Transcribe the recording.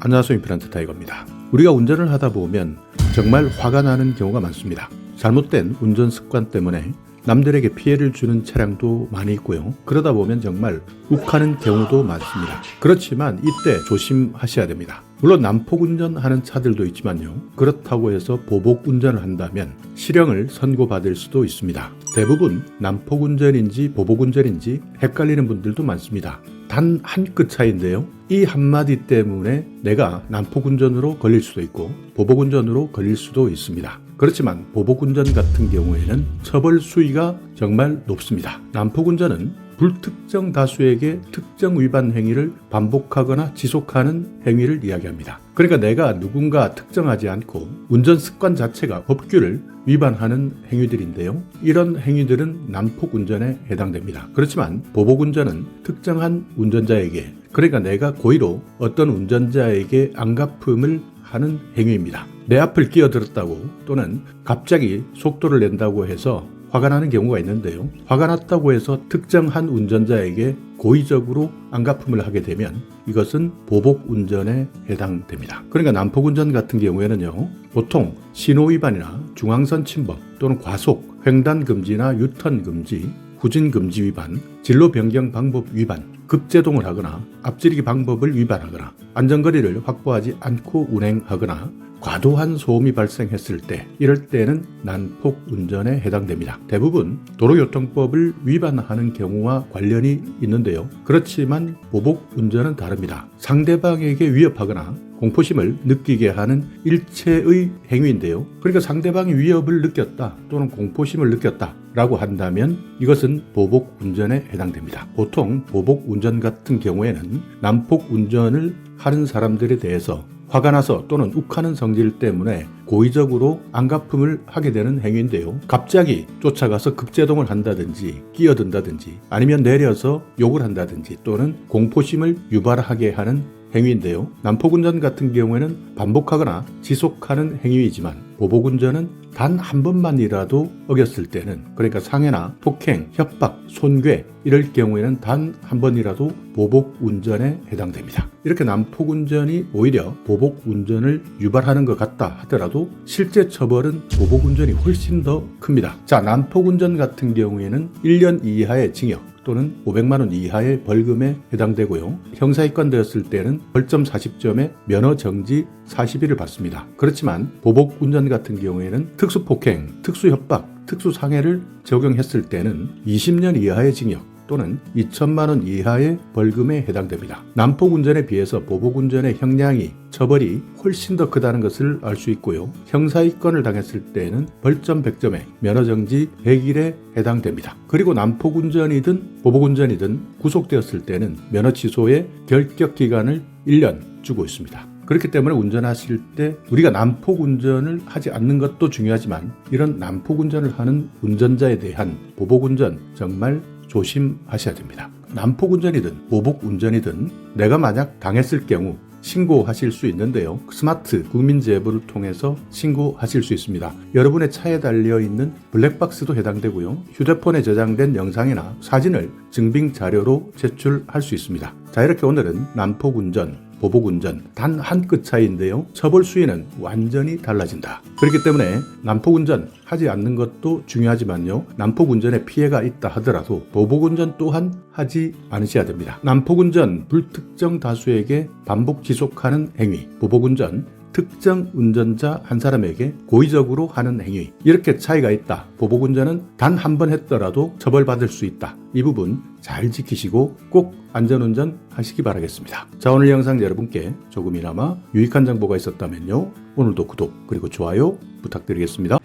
안녕하세요 임플란트 타이거입니다. 우리가 운전을 하다 보면 정말 화가 나는 경우가 많습니다. 잘못된 운전 습관 때문에 남들에게 피해를 주는 차량도 많이 있고요. 그러다 보면 정말 욱하는 경우도 많습니다. 그렇지만 이때 조심하셔야 됩니다. 물론 난폭 운전하는 차들도 있지만요. 그렇다고 해서 보복 운전을 한다면 실형을 선고받을 수도 있습니다. 대부분 난폭 운전인지 보복 운전인지 헷갈리는 분들도 많습니다. 단 한 끗 차이인데요. 이 한마디 때문에 내가 난폭운전으로 걸릴 수도 있고 보복운전으로 걸릴 수도 있습니다. 그렇지만 보복운전 같은 경우에는 처벌 수위가 정말 높습니다. 난폭운전은 불특정 다수에게 특정 위반 행위를 반복하거나 지속하는 행위를 이야기합니다. 그러니까 내가 누군가 특정하지 않고 운전 습관 자체가 법규를 위반하는 행위들인데요. 이런 행위들은 난폭 운전에 해당됩니다. 그렇지만 보복 운전은 특정한 운전자에게 그러니까 내가 고의로 어떤 운전자에게 안갚음을 하는 행위입니다. 내 앞을 끼어들었다고 또는 갑자기 속도를 낸다고 해서 화가 나는 경우가 있는데요. 화가 났다고 해서 특정한 운전자에게 고의적으로 안갚음을 하게 되면 이것은 보복 운전에 해당됩니다. 그러니까 난폭 운전 같은 경우에는요. 보통 신호 위반이나 중앙선 침범 또는 과속, 횡단 금지나 유턴 금지, 후진 금지 위반, 진로 변경 방법 위반, 급제동을 하거나 앞지르기 방법을 위반하거나 안전거리를 확보하지 않고 운행하거나 과도한 소음이 발생했을 때 이럴 때는 난폭 운전에 해당됩니다. 대부분 도로교통법을 위반하는 경우와 관련이 있는데요. 그렇지만 보복 운전은 다릅니다. 상대방에게 위협하거나 공포심을 느끼게 하는 일체의 행위인데요. 그러니까 상대방이 위협을 느꼈다 또는 공포심을 느꼈다 라고 한다면 이것은 보복 운전에 해당됩니다. 보통 보복 운전 같은 경우에는 난폭 운전을 하는 사람들에 대해서 화가 나서 또는 욱하는 성질 때문에 고의적으로 안갚음을 하게 되는 행위인데요. 갑자기 쫓아가서 급제동을 한다든지 끼어든다든지 아니면 내려서 욕을 한다든지 또는 공포심을 유발하게 하는 행위인데요. 난폭운전 같은 경우에는 반복하거나 지속하는 행위이지만 보복운전은 단 한 번만이라도 어겼을 때는 그러니까 상해나 폭행, 협박, 손괴 이럴 경우에는 단 한 번이라도 보복 운전에 해당됩니다. 이렇게 난폭 운전이 오히려 보복 운전을 유발하는 것 같다 하더라도 실제 처벌은 보복 운전이 훨씬 더 큽니다. 자, 난폭 운전 같은 경우에는 1년 이하의 징역 또는 500만 원 이하의 벌금에 해당되고요. 형사입건 되었을 때는 벌점 40점에 면허 정지 40일을 받습니다. 그렇지만 보복 운전 같은 경우에는 특 수폭행, 특수협박, 특수상해를 적용했을 때는 20년 이하의 징역 또는 2천만 원 이하의 벌금에 해당됩니다. 난폭 운전에 비해서 보복 운전의 형량이 처벌이 훨씬 더 크다는 것을 알 수 있고요. 형사입건을 당했을 때는 벌점 100점에 면허 정지 100일에 해당됩니다. 그리고 난폭 운전이든 보복 운전이든 구속되었을 때는 면허 취소의 결격 기간을 1년 주고 있습니다. 그렇기 때문에 운전하실 때 우리가 난폭 운전을 하지 않는 것도 중요하지만 이런 난폭 운전을 하는 운전자에 대한 보복 운전 정말 조심하셔야 됩니다. 난폭 운전이든 보복 운전이든 내가 만약 당했을 경우 신고하실 수 있는데요. 스마트 국민제보를 통해서 신고하실 수 있습니다. 여러분의 차에 달려 있는 블랙박스도 해당되고요. 휴대폰에 저장된 영상이나 사진을 증빙 자료로 제출할 수 있습니다. 자, 이렇게 오늘은 난폭 운전, 보복 운전 단 한 끗 차이인데요. 처벌 수위는 완전히 달라진다. 그렇기 때문에 난폭 운전 하지 않는 것도 중요하지만요. 난폭 운전에 피해가 있다 하더라도 보복 운전 또한 하지 않으셔야 됩니다. 난폭 운전 불특정 다수에게 반복 지속하는 행위, 보복 운전 특정 운전자 한 사람에게 고의적으로 하는 행위 이렇게 차이가 있다. 보복 운전은 단 한 번 했더라도 처벌받을 수 있다. 이 부분 잘 지키시고 꼭 안전운전 하시기 바라겠습니다. 자 오늘 영상 여러분께 조금이나마 유익한 정보가 있었다면요. 오늘도 구독 그리고 좋아요 부탁드리겠습니다.